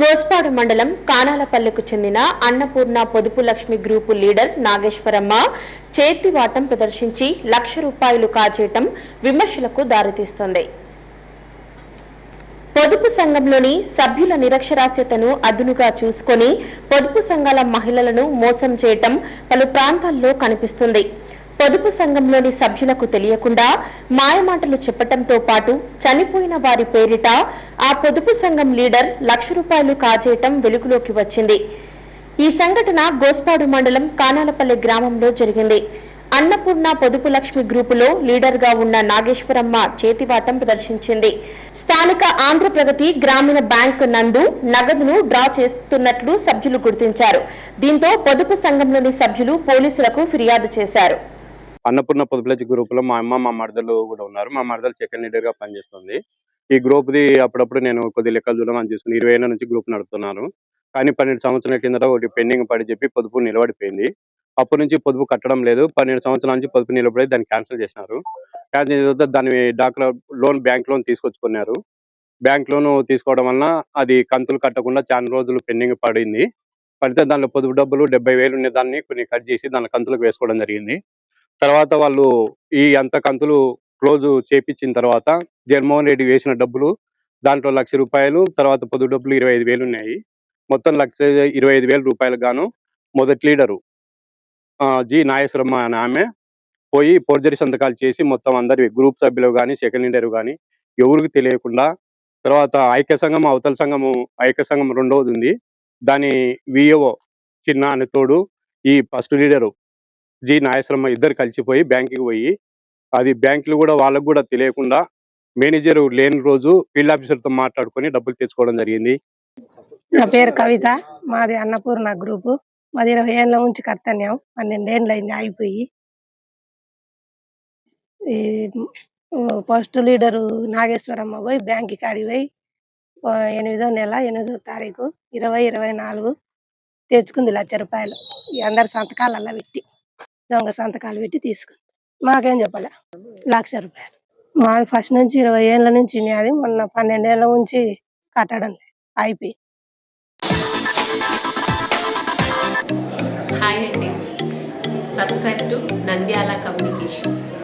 గోస్పాడు మండలం కానాలపల్లెకు చెందిన అన్నపూర్ణ పొదుపు లక్ష్మి గ్రూపు లీడర్ నాగేశ్వరమ్మ చేతివాటం ప్రదర్శించి లక్ష రూపాయలు కాజేయటం విమర్శలకు దారితీస్తోంది. పొదుపు సంఘంలోని సభ్యుల నిరక్షరాస్యతను అదునుగా చూసుకొని పొదుపు సంఘాల మహిళలను మోసం చేయటం పలు ప్రాంతాల్లో కనిపిస్తుంది. పొదుపు సంఘంలోని సభ్యులకు తెలియకుండా మాయమాటలు చెప్పటంతో పాటు చనిపోయిన వారి పేరిట ఆ పొదుపు సంఘం లీడర్ లక్ష రూపాయలు కాజేయటం వెలుగులోకి వచ్చింది. ఈ సంఘటన గోస్పాడు మండలం కానాలపల్లి గ్రామంలో జరిగింది. అన్నపూర్ణ పొదుపు లక్ష్మి గ్రూపులో లీడర్గా ఉన్న నాగేశ్వరమ్మ చేతివాటం ప్రదర్శించింది. స్థానిక ఆంధ్రప్రగతి గ్రామీణ బ్యాంక్ నందు నగదును డ్రా చేస్తున్నట్లు సభ్యులు గుర్తించారు. దీంతో పొదుపు సంఘంలోని సభ్యులు పోలీసులకు ఫిర్యాదు చేశారు. అన్నపూర్ణ పొదుపులజ్ గ్రూప్లో మా అమ్మ మా మరదలు కూడా ఉన్నారు. మా మరదలు సెకండ్ లీడర్గా పనిచేస్తుంది. ఈ గ్రూప్ ది అప్పుడప్పుడు నేను కొద్ది లెక్కలు చూడమని చూస్తున్నాను ఇరవై ఏళ్ళ నుంచి గ్రూప్ నడుపుతున్నాను. కానీ పన్నెండు సంవత్సరాల కిందట ఒకటి పెండింగ్ పడి చెప్పి పొదుపు నిలబడిపోయింది. అప్పటి నుంచి పొదుపు కట్టడం లేదు. పన్నెండు సంవత్సరాల నుంచి పొదుపు నిలబడి దాన్ని క్యాన్సిల్ చేసినారు. క్యాన్సిల్ చేసిన తర్వాత దాని డాక్టర్ లోన్ బ్యాంక్ లోన్ తీసుకొచ్చుకున్నారు. బ్యాంక్ లోన్ తీసుకోవడం వలన అది కంతులు కట్టకుండా చాలా రోజులు పెండింగ్ పడింది. పడితే దానిలో పొదుపు డబ్బులు డెబ్బై వేలు ఉన్న దాన్ని కొన్ని కట్ చేసి దాని కంతులకు వేసుకోవడం జరిగింది. తర్వాత వాళ్ళు ఈ అంత కంతులు క్లోజ్ చేపించిన తర్వాత జగన్మోహన్ రెడ్డి వేసిన డబ్బులు దాంట్లో లక్ష రూపాయలు తర్వాత పొదుపు డబ్బులు ఇరవై ఐదు వేలు ఉన్నాయి. మొత్తం లక్ష ఇరవై ఐదు వేల రూపాయలు గాను మొదటి లీడరు ఆ, జి నాగేశ్వరమ్మ అనే ఆమె పోయి ఫోర్జరీ సంతకాలు చేసి మొత్తం అందరి గ్రూప్ సభ్యులు కానీ సెకండ్ లీడర్ కానీ ఎవరికి తెలియకుండా తర్వాత ఐక్య సంఘం అవతల సంఘము ఐక్య సంఘం రెండవది ఉంది. దాని విఏఓ చిన్న అని తోడు ఈ ఫస్ట్ లీడరు జి నాగేశ్వరమ్మ ఇద్దరు కలిసిపోయి బ్యాంకుకి పోయి అది బ్యాంకులు కూడా వాళ్ళకు కూడా తెలియకుండా మేనేజర్ లేని రోజు ఫీల్డ్ ఆఫీసర్తో మాట్లాడుకొని డబ్బులు తెచ్చుకోవడం జరిగింది. నా పేరు కవిత మాది అన్నపూర్ణ గ్రూపు. మాది ఇరవై ఏళ్ళ నుంచి కర్తన్యం పన్నెండేళ్ళు అయింది అయిపోయి ఫస్ట్ లీడరు నాగేశ్వరమ్మ పోయి బ్యాంక్కి కాడికి పోయి ఎనిమిదో నెల ఎనిమిదో తారీఖు ఇరవై ఇరవై నాలుగు తెచ్చుకుంది లక్ష రూపాయలు. అందరి సంతకాలు అలా పెట్టి. దొంగ సంతకాలు పెట్టి తీసుకుంది మాకేం చెప్పలే? లక్ష రూపాయలు. మాది ఫస్ట్ నుంచి ఇరవై ఏళ్ళ నుంచి అది మొన్న పన్నెండేళ్ళ నుంచి కట్టడం అయిపోయి హాయ్ అండి. Subscribe to Nandyala communication.